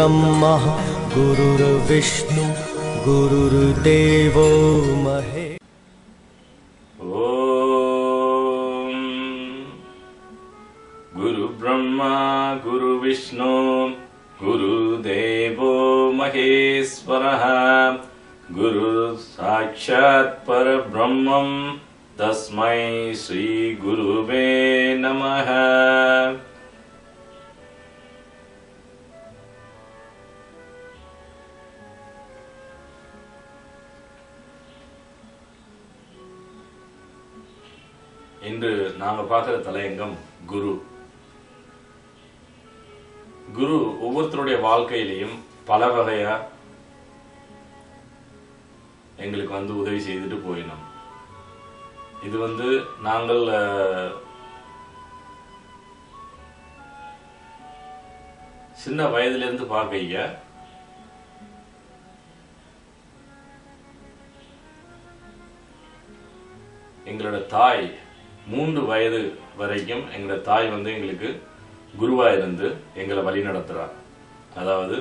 गुरुर्ब्रह्मा गुरुर्विष्णु गुरुर्देवो महे। ॐ गुरुब्रह्मा गुरुविष्णु गुरुदेवो महेश्वरः। गुरुसाक्षात् परब्रह्मं तस्मै श्रीगुरुवे नमः இன்று நாங்க பார்க்கிற தலையங்கம் குரு. குரு ஒவ்வொருத்தருடைய வாழ்க்கையிலையும் பல வகையா எங்களுக்கு வந்து உதவி செய்துட்டு போயினோம். இது வந்து நாங்கள் சின்ன வயதிலிருந்து பார்க்கைய எங்களோட தாய் மூன்று வயது வரைக்கும் எங்களோட தாய் வந்து எங்களுக்கு குருவாக இருந்து எங்களை வழி நடத்துகிறார் அதாவது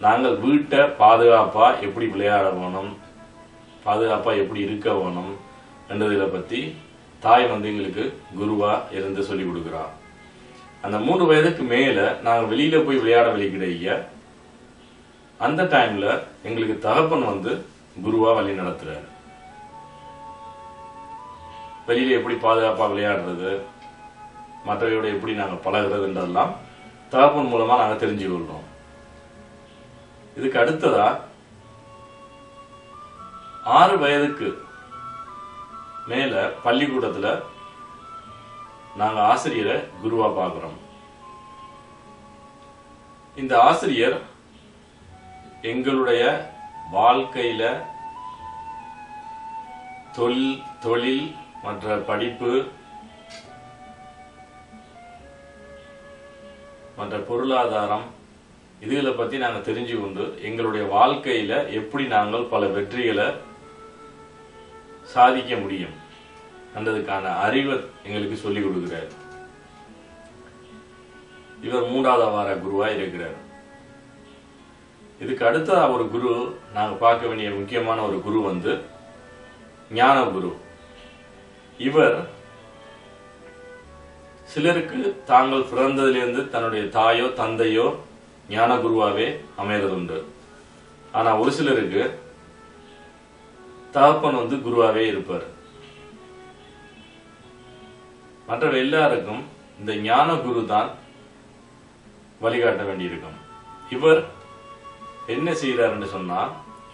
நாங்கள் வீட்டை பாதுகாப்பாக எப்படி விளையாட வேணும் பாதுகாப்பாக எப்படி இருக்க வேணும் என்றதில் பற்றி தாய் வந்து எங்களுக்கு குருவாக இருந்து சொல்லி கொடுக்குறா அந்த மூன்று வயதுக்கு மேலே நாங்கள் வெளியில் போய் விளையாட வெளிக்கிடைய அந்த டைமில் எங்களுக்கு தகப்பன் வந்து குருவாக வழி நடத்துகிறாரு வெளியில் எப்படி பாதுகாப்பாக விளையாடுறது மற்றவையோட எப்படி நாங்கள் பழகிறதுன்றதெல்லாம் தகப்பன் மூலமாக நாங்கள் தெரிஞ்சு கொள்றோம். இதுக்கு அடுத்ததா ஆறு வயதுக்கு மேல பள்ளிக்கூடத்தில் நாங்கள் ஆசிரியரை குருவாக பார்க்குறோம் இந்த ஆசிரியர் எங்களுடைய வாழ்க்கையில தொழில் தொழில் மற்ற படிப்பு மற்ற பொருளாதாரம் இதுகளை பத்தி நாங்க தெரிஞ்சு கொண்டு எங்களுடைய வாழ்க்கையில எப்படி நாங்கள் பல வெற்றிகளை சாதிக்க முடியும் என்றதுக்கான அறிவை எங்களுக்கு சொல்லிக் கொடுக்கிறார். இவர் மூன்றாவது வார குருவா இருக்கிறார். இதுக்கு அடுத்த ஒரு குரு நாங்க பார்க்க வேண்டிய முக்கியமான ஒரு குரு வந்து ஞான குரு இவர் சிலருக்கு தாங்கள் பிறந்ததிலிருந்து தன்னுடைய தாயோ தந்தையோ ஞான குருவாவே அமையறதுண்டு ஆனா ஒரு சிலருக்கு தகப்பன் வந்து குருவாவே இருப்பார். மற்ற எல்லாருக்கும் இந்த ஞான குரு தான் வழிகாட்ட வேண்டியிருக்கும். இவர் என்ன செய்யறாருன்னு சொன்னா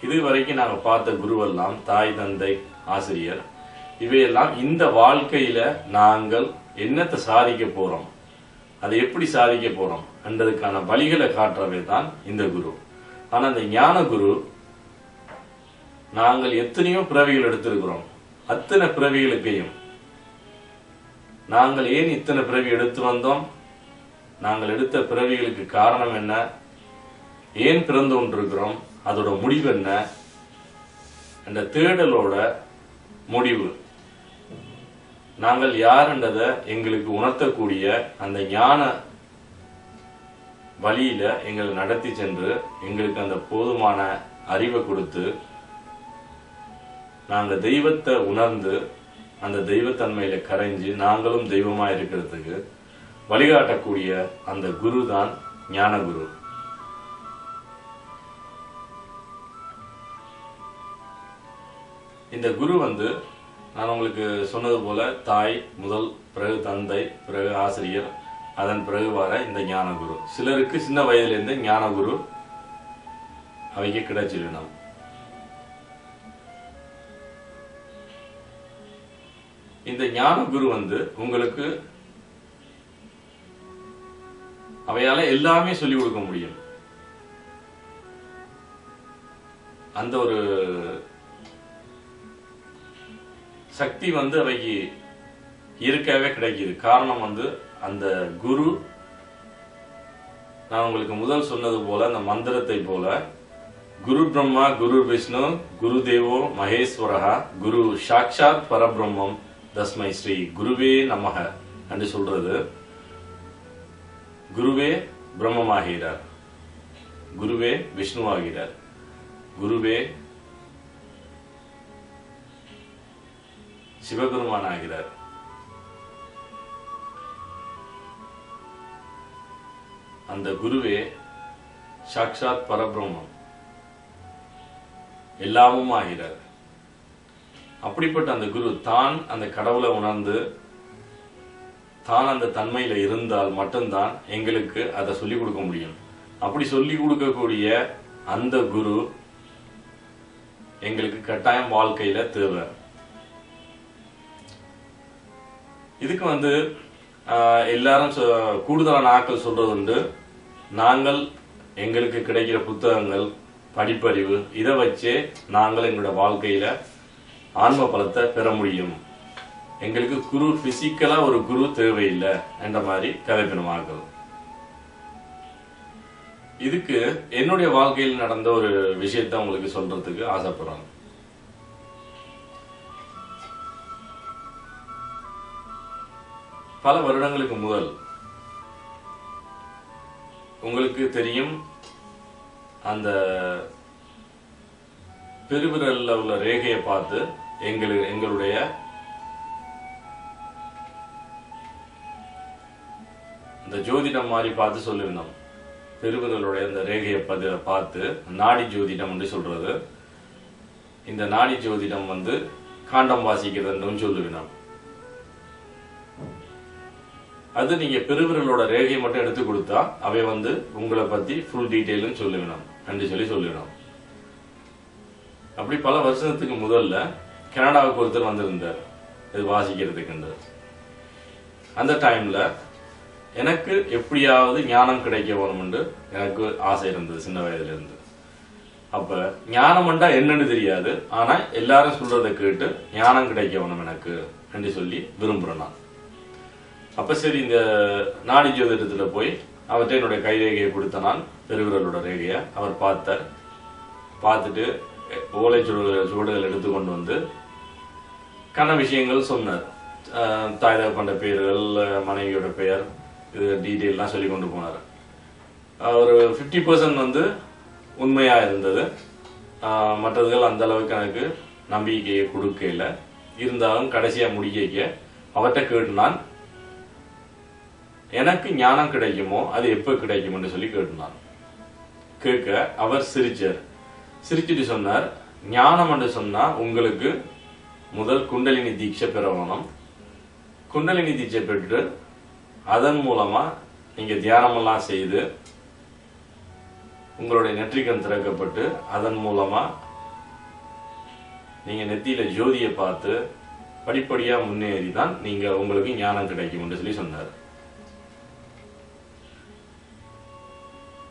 இதுவரைக்கும் நாங்க பார்த்த குருவெல்லாம் தாய் தந்தை ஆசிரியர் இவையெல்லாம் இந்த வாழ்க்கையில நாங்கள் என்னத்தை சாதிக்க போறோம்? அதை எப்படி சாதிக்க போறோம்? என்றதுக்கான வழிகளை காட்டுறவே தான் இந்த குரு. ஆனா இந்த ஞான குரு நாங்கள் எத்தனையோ பிறவிகள் எடுத்திருக்கிறோம். அத்தனை பிறவிகளுக்கையும் நாங்கள் ஏன் இத்தனை பிறவி எடுத்து வந்தோம்? நாங்கள் எடுத்த பிறவிகளுக்கு காரணம் என்ன? ஏன் பிறந்து கொண்டிருக்கிறோம்? அதோட முடிவு என்ன? என்ற தேடலோட முடிவு. நாங்கள் யாருன்றத எங்களுக்கு உணர்த்தக்கூடிய அந்த ஞான வழியில எங்களை நடத்தி சென்று எங்களுக்கு அந்த போதுமான அறிவை கொடுத்து நாங்க தெய்வத்தை உணர்ந்து அந்த தெய்வத்தன்மையில கரைஞ்சு நாங்களும் தெய்வமா இருக்கிறதுக்கு வழிகாட்டக்கூடிய அந்த குரு தான் ஞான குரு இந்த குரு வந்து நான் உங்களுக்கு சொன்னது போல தாய் முதல் பிறகு தந்தை பிறகு ஆசிரியர் அதன் பிறகு வர இந்த ஞான குரு சிலருக்கு சின்ன வயதிலிருந்து ஞான குரு அவைக்கு கிடைச்சிடணும் இந்த ஞான குரு வந்து உங்களுக்கு அவையால எல்லாமே சொல்லிக் கொடுக்க முடியும். அந்த ஒரு சக்தி வந்து அவைக்கு இருக்கவே கிடைக்குது. காரணம் வந்து அந்த குரு நான் உங்களுக்கு முதல் சொன்னது போல அந்த மந்திரத்தை போல குரு பிரம்மா குரு விஷ்ணு குரு தேவோ மகேஸ்வரஹா குரு சாட்சாத் பரபிரம்மம் தஸ்மை ஸ்ரீ குருவே நமக என்று சொல்றது. குருவே பிரம்மமாகிறார். குருவே விஷ்ணுவாகிறார். குருவே சிவபெருமான் ஆகிறார் அந்த குருவே சாக்ஷாத் பரபிரம்மம். எல்லாமும் ஆகிறார். அப்படிப்பட்ட அந்த குரு தான் அந்த கடவுளை உணர்ந்து தான் அந்த தன்மையில இருந்தால் மட்டும்தான் எங்களுக்கு அதை சொல்லிக் கொடுக்க முடியும். அப்படி சொல்லிக் கொடுக்கக்கூடிய அந்த குரு எங்களுக்கு கட்டாயம் வாழ்க்கையில தேவை. இதுக்கு வந்து எல்லாரும் சொ- கூடுதலான ஆட்கள் சொல்றது உண்டு நாங்கள் எங்களுக்கு கிடைக்கிற புத்தகங்கள் படிப்பறிவு இதை வச்சே நாங்கள் எங்களோட வாழ்க்கையில ஆன்ம பலத்தை பெற முடியும். எங்களுக்கு குரு பிசிக்கலா ஒரு குரு தேவையில்லை என்ற மாதிரி கதைப்பினமாக்கள் இதுக்கு என்னுடைய வாழ்க்கையில் நடந்த ஒரு விஷயத்தை உங்களுக்கு சொல்றதுக்கு ஆசைப்படுறாங்க பல வருடங்களுக்கு முதல் உங்களுக்கு தெரியும் அந்த பெருவிரல்ல உள்ள ரேகையை பார்த்து எங்களு எங்களுடைய இந்த ஜோதிடம் மாதிரி பார்த்து சொல்லியிருந்தோம். பெருவிரலுடைய அந்த ரேகையை பதி பார்த்து நாடி ஜோதிடம் என்று சொல்றது. இந்த நாடி ஜோதிடம் வந்து காண்டம் வாசிக்கிறதுன்னு சொல்லுவினோம். அது நீங்க பெருவிரலோட ரேகையை மட்டும் எடுத்து கொடுத்தா அவை வந்து உங்களை பத்தி ஃபுல் டீட்டெயிலும் சொல்லுவினோம் நன்றி சொல்லி சொல்லிடும் அப்படி பல வருஷத்துக்கு முதல்ல கனடாவுக்கு ஒருத்தர் வந்திருந்தார். இது வாசிக்கிறதுக்கு அந்த டைம்ல எனக்கு எப்படியாவது ஞானம் கிடைக்க வேணும்னு எனக்கு ஆசை இருந்தது சின்ன வயதுல இருந்து அப்ப ஞானம்ண்டா என்னன்னு தெரியாது. ஆனா எல்லாரும் சொல்றதை கேட்டு ஞானம் கிடைக்க வேணும் எனக்கு. என்று சொல்லி விரும்புறேன் நான். அப்ப சரி இந்த நாடி ஜோதிடத்துல போய் அவர்கிட்ட என்னுடைய கைரேகையை கொடுத்த நான் பெருவிரலோட ரேகையை அவர் பார்த்தார். பார்த்துட்டு ஓலை சுவடுகள் சுவடுகள் எடுத்து கொண்டு வந்து கன விஷயங்கள் சொன்னார். தாய் தகப்பண்ட பெயர்கள் மனைவியோட பெயர் இது டீட்டெயிலாம் சொல்லி கொண்டு போனார். ஒரு ஃபிஃப்டி பர்சன்ட் வந்து உண்மையாக இருந்தது. மற்றதுகள் அந்த அளவுக்கு எனக்கு நம்பிக்கையை கொடுக்கல. இருந்தாலும் கடைசியாக முடிக்க அவர்கிட்ட கேட்டு நான் எனக்கு ஞானம் கிடைக்குமோ அது எப்ப கிடைக்கும்னு சொல்லி கேட்டுனான். கேட்க அவர் சிரிச்சார். சிரிச்சிட்டு சொன்னார் ஞானம் என்று சொன்னா உங்களுக்கு முதல் குண்டலினி தீட்சை பெற வேணும் குண்டலினி தீட்சை பெற்று அதன் மூலமா நீங்க தியானமெல்லாம் செய்து உங்களுடைய நெற்றிக்கண் திறக்கப்பட்டு அதன் மூலமா நீங்க நெத்தியில ஜோதியை பார்த்து படிப்படியா முன்னேறி தான் நீங்க உங்களுக்கு ஞானம் கிடைக்கும் என்று சொல்லி சொன்னார்.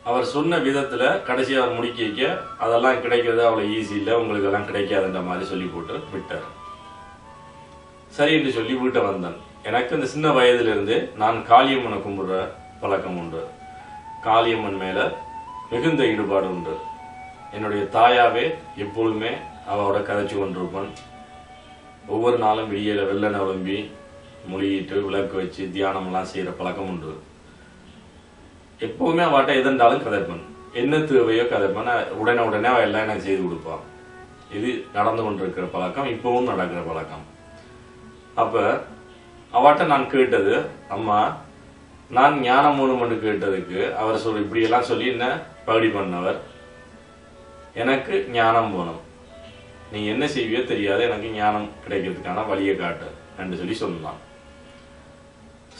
அவர் சொன்ன விதத்துல கடைசி அவர் முடிக்க வைக்க அதெல்லாம் கிடைக்கிறது அவ்வளவு ஈஸி இல்லை உங்களுக்கு எல்லாம் கிடைக்காதுன்ற மாதிரி சொல்லி போட்டு விட்டார். சரி என்று சொல்லி வீட்டை வந்தேன். எனக்கு இந்த சின்ன வயதிலிருந்து நான் காளியம்மனை கும்பிடுற பழக்கம் உண்டு. காளியம்மன் மேல மிகுந்த ஈடுபாடு உண்டு. என்னுடைய தாயாவே எப்பொழுதுமே அவளோட கதைச்சு கொண்டிருப்பேன். ஒவ்வொரு நாளும் விடியல வெள்ளனை விளம்பி மொழியிட்டு விளக்கு வச்சு தியானம்லாம் செய்யற பழக்கம் உண்டு. எப்பவுமே அவட்ட எது இருந்தாலும் கதைப்பன் என்ன தேவையோ கதைப்பன் உடனே உடனே அவள் எல்லாம் எனக்கு செய்து கொடுப்பான் இது நடந்து கொண்டிருக்கிற பழக்கம் இப்பவும் நடக்கிற பழக்கம். அப்ப அவட்ட நான் கேட்டது அம்மா நான் ஞானம் மூணுமண்டு கேட்டதுக்கு அவர் சொல் இப்படியெல்லாம் சொல்லி என்ன பகுடி பண்ணவர்? எனக்கு ஞானம் போனோம் நீ என்ன செய்வியோ தெரியாது. எனக்கு ஞானம் கிடைக்கிறதுக்கான வழியை காட்டு. என்று சொல்லி சொல்லலாம்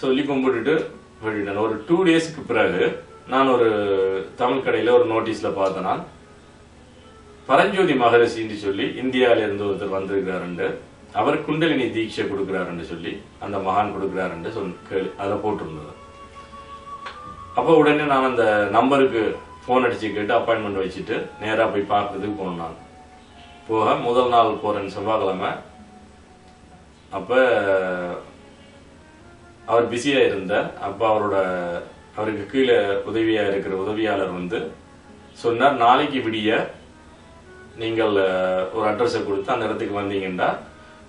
சொல்லி கும்பிட்டுட்டு விட்டுட்டேன் ஒரு டூ டேஸ்க்கு பிறகு நான் ஒரு தமிழ் கடையில் ஒரு நோட்டீஸில் பார்த்தேன்னா பரஞ்சோதி மகரிஷின்னு சொல்லி இந்தியாவிலேருந்து ஒருத்தர் வந்திருக்கிறாருண்டு. அவர் குண்டலினி தீட்சை கொடுக்குறாருன்னு சொல்லி அந்த மகான் கொடுக்குறாருண்டு சொல் கேள்வி அதில் போட்டிருந்தது. அப்போ உடனே நான் அந்த நம்பருக்கு ஃபோன் அடித்து கேட்டு அப்பாயின்மெண்ட் வச்சுட்டு நேராக போய் பார்க்கறதுக்கு போனேன் நான். போக முதல் நாள் போகிறேன் செவ்வாய்க்கிழமை. அப்போ அவர் பிஸியாக இருந்தார். அப்போ அவரோட அவருக்கு கீழே உதவியாக இருக்கிற உதவியாளர் வந்து சொன்னார் நாளைக்கு விடிய நீங்கள் ஒரு அட்ரஸை கொடுத்து அந்த இடத்துக்கு வந்தீங்கன்னா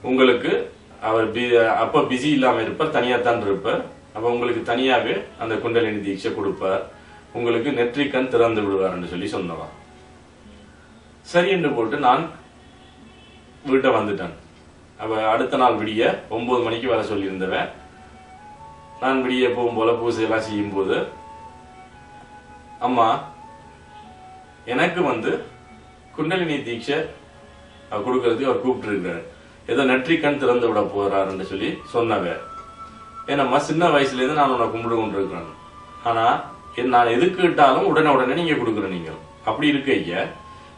உங்களுக்கு அவர் பி- அப்போ பிஸி இல்லாமல் இருப்பார் தனியாக தான் இருப்பார். அப்போ உங்களுக்கு தனியாகவே அந்த குண்டலினி தீட்சை கொடுப்பார். உங்களுக்கு நெற்றிக்கண் திறந்து விடுவார்னு சொல்லி சொன்னவன் சரி என்று போட்டு நான் வீட்டை வந்துட்டேன். அப்போ அடுத்த நாள் விடிய ஒம்பது மணிக்கு வர சொல்லியிருந்தவன் நான் விடிய போகும் போல பூசை எல்லாம் செய்யும் போது அம்மா எனக்கு வந்து குண்டலினி தீட்சை கொடுக்கறதுக்கு அவர் கூப்பிட்டுருக்கிறார். ஏதோ நெற்றிக்கண் திறந்து விட போறாருன்னு சொல்லி சொன்னாங்க. ஏன்னம்மா சின்ன வயசுலேருந்து நான் உன்னை கும்பிடு கொண்டிருக்கிறேன். ஆனால் என் நான் எதுக்கு கேட்டாலும் உடனே உடனே நீங்கள் கொடுக்குற நீங்கள் அப்படி இருக்க ஐயா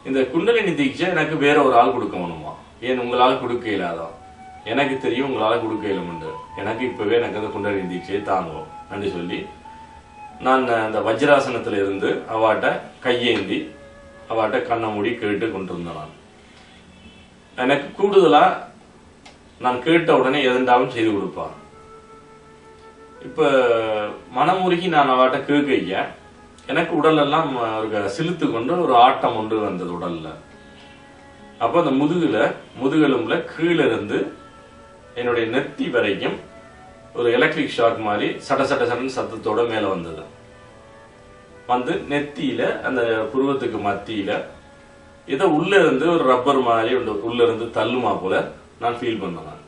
இந்த குண்டலினி தீட்சை எனக்கு வேற ஒரு ஆள் கொடுக்க வேணுமா ஏன் உங்களால் கொடுக்க இல்லாதான் எனக்கு தெரியும் உங்களால் கொடுக்க இயலுமுண்டு எனக்கு இப்போவே எனக்கு அந்த குண்டலினி தீட்சையை தாங்கும் அப்படி சொல்லி நான் அந்த வஜ்ராசனத்தில் இருந்து அவாட்ட கையேந்தி அவாட்ட கண்ணை மூடி கேட்டு கொண்டிருந்தேன் நான். எனக்கு கூடுதலாக நான் கேட்ட உடனே எதெண்டாலும் செய்து கொடுப்பான். இப்போ மனமுருகி நான் அவாட்ட கேட்க எனக்கு உடலெல்லாம் ஒரு சிலுத்து கொண்டு ஒரு ஆட்டம் ஒன்று வந்தது உடலில். அப்போ அந்த முதுகில் முதுகெலும்பில் கீழே இருந்து என்னுடைய நெத்தி வரைக்கும் ஒரு எலக்ட்ரிக் ஷாக் மாதிரி சட சட சடன் சத்தத்தோட மேல வந்தது. வந்து நெத்தியில அந்த புருவத்துக்கு மத்தியில இதை உள்ள இருந்து ஒரு ரப்பர் மாதிரி ஒன்று உள்ள இருந்து தள்ளுமா போல நான் ஃபீல் பண்ணேன்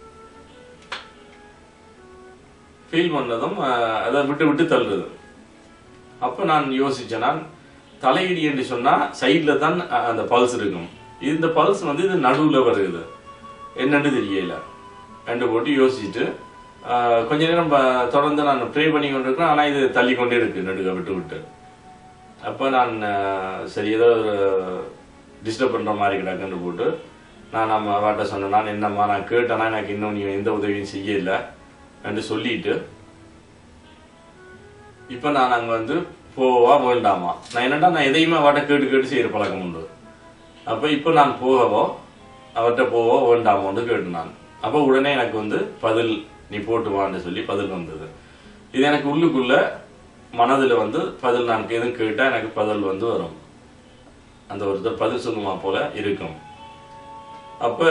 ஃபீல் பண்ணதும் அதை விட்டு விட்டு தள்ளுறது. அப்ப நான் யோசிச்சேன் நான் தலையிடி என்று சொன்னா சைட்ல தான் அந்த பல்ஸ் இருக்கும். இந்த பல்ஸ் வந்து இது நடுவுல வருது. என்னன்னு தெரியல. ரெண்டு போட்டு யோசிச்சுட்டு கொஞ்ச நேரம் தொடர்ந்து நான் ப்ரே பண்ணி கொண்டிருக்கிறேன். ஆனால் இது தள்ளி கொண்டே இருக்கு. நடுக விட்டு விட்டு. அப்போ நான் சரி ஏதோ ஒரு டிஸ்டர்ப் பண்ணுற மாதிரி கிடக்குன்னு போட்டு நான் நம்ம வாட்ட சொன்னேன். நான் என்னம்மா நான் கேட்டேன்னா எனக்கு இன்னும் நீ எந்த உதவியும் செய்யல என்று சொல்லிட்டு இப்போ நான் அங்கே வந்து போவா வேண்டாமா நான் என்னடா நான் எதையுமே அவட்ட கேட்டு கேட்டு செய்கிற பழக்கம் உண்டு. அப்போ இப்போ நான் போகவோ அவர்கிட்ட போவோ வேண்டாமோன்னு கேட்டு நான். அப்போ உடனே எனக்கு வந்து பதில் நீ போட்டு வான்னு சொல்லி பதில் வந்தது. இது எனக்கு உள்ளுக்குள்ள மனதில் வந்து பதில் நான் எதுவும் கேட்டால் எனக்கு பதில் வந்து வரும். அந்த ஒருத்தர் பதில் சொல்லுமா போல இருக்கும். அப்போ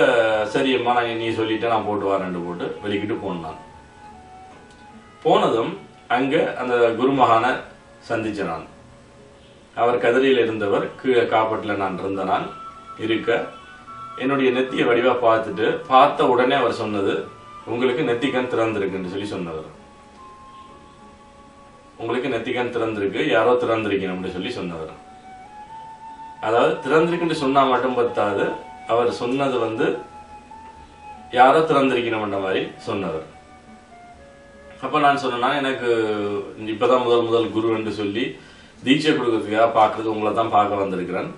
சரியம்மா நான் நீ சொல்லிட்டு நான் போட்டு வரேன் போட்டு வெளிக்கிட்டு போனான். போனதும் அங்கே அந்த குருமகானை சந்திச்ச நான். அவர் கதிரையில் இருந்தவர் கீழே காப்பட்டில் நான் இருந்த நான் இருக்க என்னுடைய நெத்திய வடிவா பார்த்துட்டு பார்த்த உடனே அவர் சொன்னது உங்களுக்கு நெத்திக்கண் திறந்திருக்குன்னு சொல்லி சொன்னவர் உங்களுக்கு நெத்திக்கண் திறந்திருக்கு யாரோ திறந்திருக்கணும் அப்படின்னு சொல்லி சொன்னவர் அதாவது திறந்திருக்குன்னு சொன்னா மட்டும் பத்தாது. அவர் சொன்னது வந்து யாரோ திறந்திருக்கணும்ன்ற மாதிரி சொன்னவர் அப்ப நான் சொன்னேன்னா எனக்கு இப்பதான் முதல் முதல் குரு என்று சொல்லி தீட்சை கொடுக்கறதுக்காக பார்க்கறது உங்களை தான் பார்க்க வந்திருக்கிறேன்.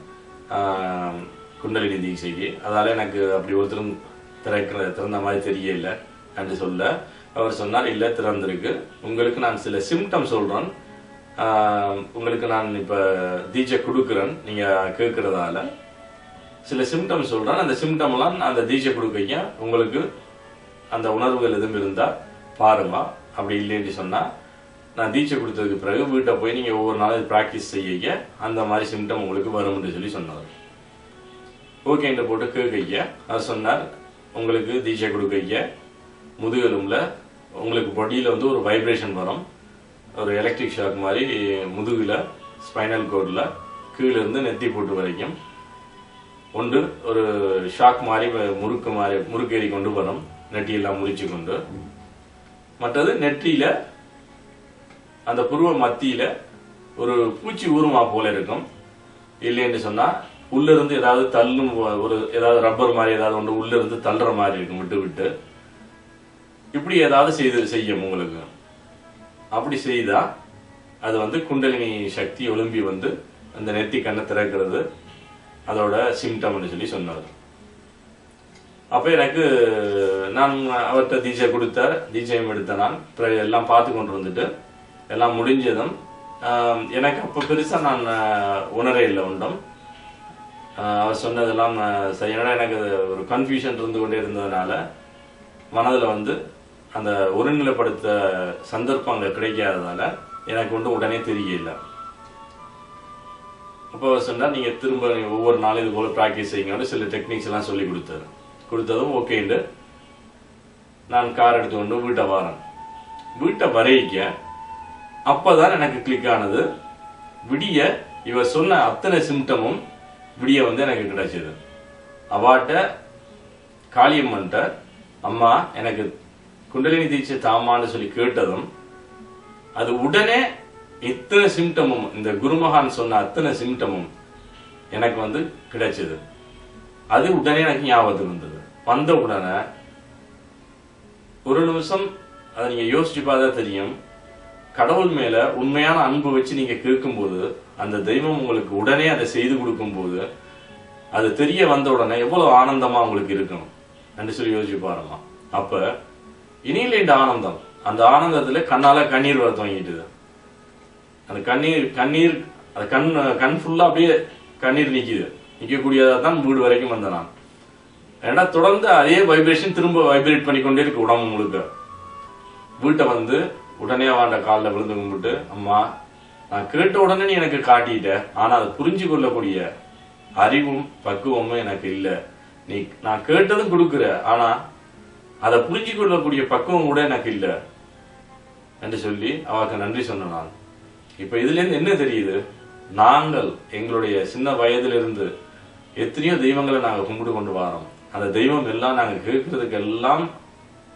குண்டலினி தீட்சைக்கு அதால எனக்கு அப்படி ஒருத்தரும் திறக்கிற திறந்த மாதிரி தெரியல. என்று சொல்ல. அவர் சொன்னார் இல்லை திறந்திருக்கு. உங்களுக்கு நான் சில சிம்டம் சொல்றேன். உங்களுக்கு நான் இப்ப தீட்சை கொடுக்குறேன். நீங்க கேட்கறதால சில சிம்டம் சொல்றேன். அந்த சிம்டம் எல்லாம் அந்த தீட்சை கொடுக்கீங்க. உங்களுக்கு அந்த உணர்வுகள் எதுவும் இருந்தா பாருங்க. அப்படி இல்லைன்னு சொன்னா நான் தீட்சை கொடுத்ததுக்கு பிறகு வீட்டை போய் நீங்க ஒவ்வொரு நாளும் பிராக்டிஸ் செய்ய அந்த மாதிரி சிம்டம் உங்களுக்கு வரும்னு சொல்லி சொன்னார். ஓகே இந்த போட்டு கேட்க அவர் சொன்னார் உங்களுக்கு தீட்சை கொடுக்க முதுகெலும்புல உங்களுக்கு பொடியில வந்து ஒரு வைப்ரேஷன் வரும். ஒரு எலக்ட்ரிக் ஷாக் மாதிரி முதுகில் ஸ்பைனல் கோட்ல கீழேருந்து நெத்தி போட்டு வரைக்கும். ஒன்று ஒரு ஷாக் மாதிரி முறுக்கு மாதிரி முறுக்கேறி கொண்டு வரும். நெட்டியெல்லாம் முடிச்சு கொண்டு. மற்றது நெற்றியில் அந்த புருவ மத்தியில் ஒரு பூச்சி ஊருமா போல இருக்கும். இல்லைன்னு சொன்னால் உள்ள இருந்து ஏதாவது தள்ளும் ஒரு ஏதாவது ரப்பர் மாதிரி ஏதாவது ஒன்று உள்ள இருந்து தள்ளுற மாதிரி இருக்கும் விட்டு விட்டு. இப்படி ஏதாவது செய்து செய்யும் உங்களுக்கு. அப்படி செய்தா அது வந்து குண்டலினி சக்தி ஒலும்பி வந்து அந்த நெத்தி கண்ணை திறக்கிறது. அதோட சிம்டம்னு சொல்லி சொன்னார். அப்போ எனக்கு நான் அவர்கிட்ட தீஜை கொடுத்தார் தீஜையும் எடுத்த நான். எல்லாம் பார்த்து கொண்டு வந்துட்டு எல்லாம் முடிஞ்சதும் எனக்கு அப்போ பெருசாக நான் உணரே இல்லை உண்டோம் அவர் சொன்னதெல்லாம் சரியான எனக்கு ஒரு கன்ஃபியூஷன் இருந்து கொண்டே இருந்ததுனால மனதில் வந்து அந்த ஒருநிலைப்படுத்த சந்தர்ப்பம் அங்கே கிடைக்காததால எனக்கு வந்து உடனே தெரியல அப்போ அவர் சொன்னால் நீங்கள் திரும்ப ஒவ்வொரு நாளும் இது போல் ப்ராக்டிஸ் செய்யுங்கன்னு சில டெக்னிக்ஸ் எல்லாம் சொல்லி கொடுத்தாரு. கொடுத்ததும் ஓகேண்டு நான் கார் எடுத்து கொண்டு வீட்டை வரேன். வீட்டை வரைக்க அப்போதான் எனக்கு கிளிக் ஆனது. விடிய இவர் சொன்ன அத்தனை சிம்டமும் விடிய வந்து எனக்கு கிடைச்சது. அவாட்ட காளியம்மன்ட்ட அம்மா எனக்கு குண்டலினி தீட்சை தாமான்னு சொல்லி கேட்டதும் அது உடனே இத்தனை சிம்டமும் இந்த குருமகான் சொன்ன அத்தனை சிம்டமும் எனக்கு வந்து கிடைச்சது. அது உடனே எனக்கு ஞாபகத்துக்கு வந்தது. வந்த உடனே ஒரு நிமிஷம் அதை நீங்க யோசிச்சு பார்த்தா தெரியும். கடவுள் மேல உண்மையான அன்பு வச்சு நீங்க கேட்கும்போது அந்த தெய்வம் உங்களுக்கு உடனே அதை செய்து கொடுக்கும்போது அது தெரிய வந்த உடனே எவ்வளவு ஆனந்தமா உங்களுக்கு இருக்கும் என்று சொல்லி யோசிச்சு பாருமா அப்ப இனியில இந்த ஆனந்தம். அந்த ஆனந்தத்துல கண்ணால கண்ணீர் வர துவங்கிட்டுது அந்த கண்ணீர் கண்ணீர் அந்த கண் கண் ஃபுல்லா அப்படியே கண்ணீர் நிக்குது. நிக்கக்கூடியதா தான் வீடு வரைக்கும் வந்தேன் நான். ஏன்னா தொடர்ந்து அதே வைப்ரேஷன் திரும்ப வைப்ரேட் பண்ணிக்கொண்டே இருக்கு உடம்பு முழுக்க. வீட்டை வந்து உடனே வாண்ட காலில் விழுந்து கும்பிட்டு அம்மா நான் கேட்ட உடனே நீ எனக்கு காட்டிட்ட. ஆனா அதை புரிஞ்சு கொள்ளக்கூடிய அறிவும் பக்குவமும் எனக்கு இல்ல. நீ நான் கேட்டதும் கொடுக்குற. ஆனா அதை புரிஞ்சு கொள்ளக்கூடிய பக்குவம் கூட எனக்கு இல்ல. என்று சொல்லி அவருக்கு நன்றி சொன்ன நான். இப்ப இதுல இருந்து என்ன தெரியுது? நாங்கள் எங்களுடைய சின்ன வயதிலிருந்து எத்தனையோ தெய்வங்களை நாங்க கும்பிட்டு கொண்டு வரோம். அந்த தெய்வம் எல்லாம் நாங்க கேட்கறதுக்கு எல்லாம்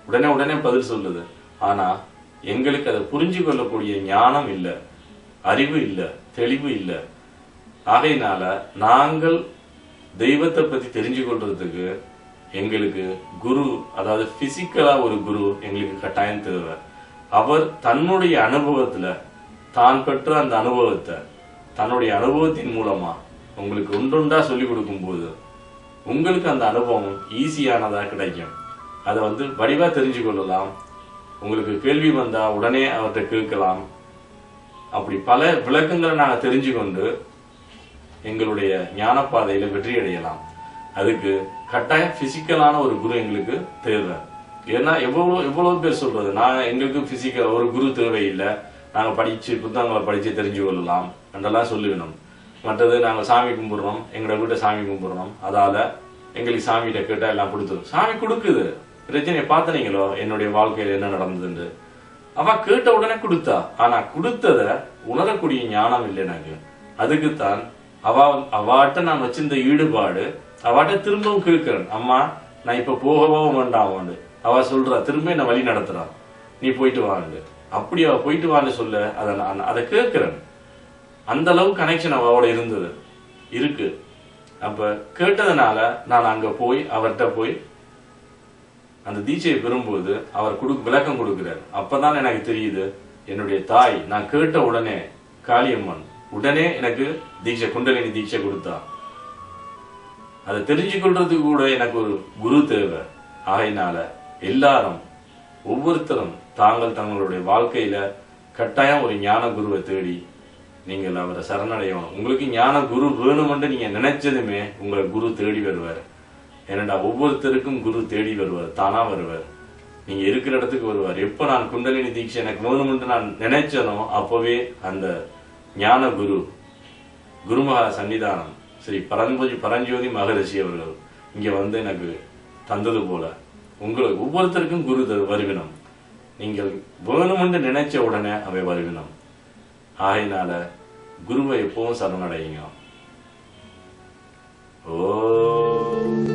உடனே உடனே பதில் சொல்லுது. ஆனா எங்களுக்கு அதை புரிஞ்சு கொள்ளக்கூடிய ஞானம் இல்லை. அறிவு இல்லை தெளிவு இல்லை. ஆகையினால நாங்கள் தெய்வத்தை பத்தி தெரிஞ்சு கொள்றதுக்கு எங்களுக்கு குரு அதாவது பிசிக்கலா ஒரு குரு எங்களுக்கு கட்டாயம் தேவை. அவர் தன்னுடைய அனுபவத்துல தான் பெற்ற அந்த அனுபவத்தை தன்னுடைய அனுபவத்தின் மூலமா உங்களுக்கு ஒன்றொன்றா சொல்லி கொடுக்கும்போது உங்களுக்கு அந்த அனுபவம் ஈஸியானதா கிடைக்கும். அதை வந்து வடிவா தெரிஞ்சு கொள்ளலாம். உங்களுக்கு கேள்வி வந்தா உடனே அவர்கிட்ட கேட்கலாம். அப்படி பல விளக்கங்களை நாங்கள் தெரிஞ்சு கொண்டு எங்களுடைய ஞானப்பாதையில வெற்றி அடையலாம். அதுக்கு கட்டாயம் பிசிக்கலான ஒரு குரு எங்களுக்கு தேவை. ஏன்னா எவ்வளோ எவ்வளோ பேர் சொல்றது? நான் எங்களுக்கு பிசிக்கல் ஒரு குரு தேவையில்லை. நாங்கள் படிச்சு புத்தகங்களை படிச்சு தெரிஞ்சு கொள்ளலாம். என்றெல்லாம் சொல்லிவிடணும் மற்றது நாங்கள் சாமி கும்பிடுறோம். எங்களோட வீட்டை சாமி கும்பிடுறோம். அதால எங்களுக்கு சாமிகிட்ட கேட்டால் எல்லாம் கொடுத்துரும். சாமி கொடுக்குது. பிரச்சனையை பார்த்தனீங்களோ என்னுடைய வாழ்க்கையில் என்ன நடந்ததுன்னு. அவ கேட்ட உடனே கொடுத்தா. ஆனா கொடுத்தத உணரக்கூடிய ஞானம் இல்லை எனக்கு அதுக்குத்தான் அவ அவாட்ட நான் வச்சிருந்த ஈடுபாடு அவாட்ட திரும்பவும் கேட்கிறேன். அம்மா நான் இப்ப போகவும் வேண்டாம் அவ சொல்றா திரும்ப என்ன வழி நடத்துறான் நீ போயிட்டு வாங்க அப்படி அவ போயிட்டு வான்னு சொல்ல அதை நான் அதை கேட்கிறேன். அந்த அளவு கனெக்ஷன் அவளோட இருந்தது. இருக்கு. அப்ப கேட்டதுனால நான் அங்க போய் அவர்கிட்ட போய் அந்த தீட்சையை பெறும்போது அவர் கொடு விளக்கம் கொடுக்கிறார். அப்பதான் எனக்கு தெரியுது என்னுடைய தாய் நான் கேட்ட உடனே காளியம்மன் உடனே எனக்கு தீட்சை குண்டலினி தீட்சை கொடுத்தா. அதை தெரிஞ்சு கொள்றதுக்கு கூட எனக்கு ஒரு குரு தேவை. ஆகையினால எல்லாரும் ஒவ்வொருத்தரும் தாங்கள் தங்களுடைய வாழ்க்கையில கட்டாயம் ஒரு ஞான குருவை தேடி நீங்கள் அவரை சரணடையணும். உங்களுக்கு ஞான குரு வேணுமென்று நீங்க நினைச்சதுமே உங்களை குரு தேடி வருவார். என்னடா ஒவ்வொருத்தருக்கும் குரு தேடி வருவார் தானா வருவார். நீங்க இருக்கிற இடத்துக்கு வருவார். எப்ப நான் குண்டலினி தீட்சை எனக்கு வேணும்னு நான் நினைச்சனோ அப்பவே அந்த ஞான குரு குருமகா சன்னிதானம் ஸ்ரீ பரஞ்சோதி பரஞ்சோதி மகரிஷி அவர்கள் இங்க வந்து எனக்கு தந்தது போல. உங்களுக்கு ஒவ்வொருத்தருக்கும் குரு த- வருவினம். நீங்கள் வேணுமென்று நினைச்ச உடனே அவை வருவினம். ஆகையினால குருவை எப்பவும் சரணடையுங்க. ஓ.